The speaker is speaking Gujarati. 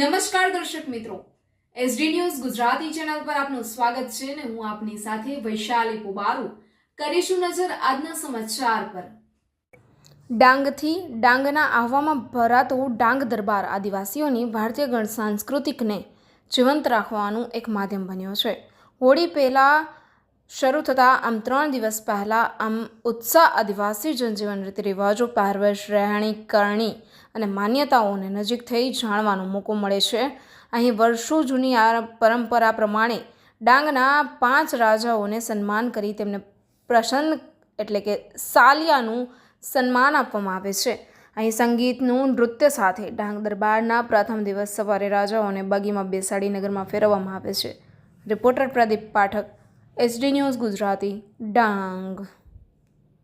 નમસ્કાર દર્શક મિત્રો. એસડી ન્યૂઝ ગુજરાતી ચેનલ પર આપનું સ્વાગત છે અને હું આપની સાથે વૈશાલી પુબારુ. કરીશું નજર આજના સમાચાર પર. ડાંગથી ડાંગના આહવામાં ભરાતો ડાંગ દરબાર આદિવાસીઓની ભારતીય ગણ સાંસ્કૃતિકને જીવંત રાખવાનું એક માધ્યમ બન્યો છે. હોળી પહેલાં શરૂ થતાં આમ ત્રણ દિવસ પહેલાં આમ ઉત્સાહ આદિવાસી જનજીવન રીતિ રિવાજો પહેરવેશ રહેણી કરણી અને માન્યતાઓને નજીક થઈ જાણવાનો મોકો મળે છે. અહીં વર્ષો જૂની આ પરંપરા પ્રમાણે ડાંગના પાંચ રાજાઓને સન્માન કરી તેમને પ્રસન્ન એટલે કે સાલિયાનું સન્માન આપવામાં આવે છે. અહીં સંગીતનું નૃત્ય સાથે ડાંગ દરબારના પ્રથમ દિવસ સવારે રાજાઓને બગીમાં બેસાડી નગરમાં ફેરવવામાં આવે છે. Reporter Pradeep Pathak SD news Gujarati Dang.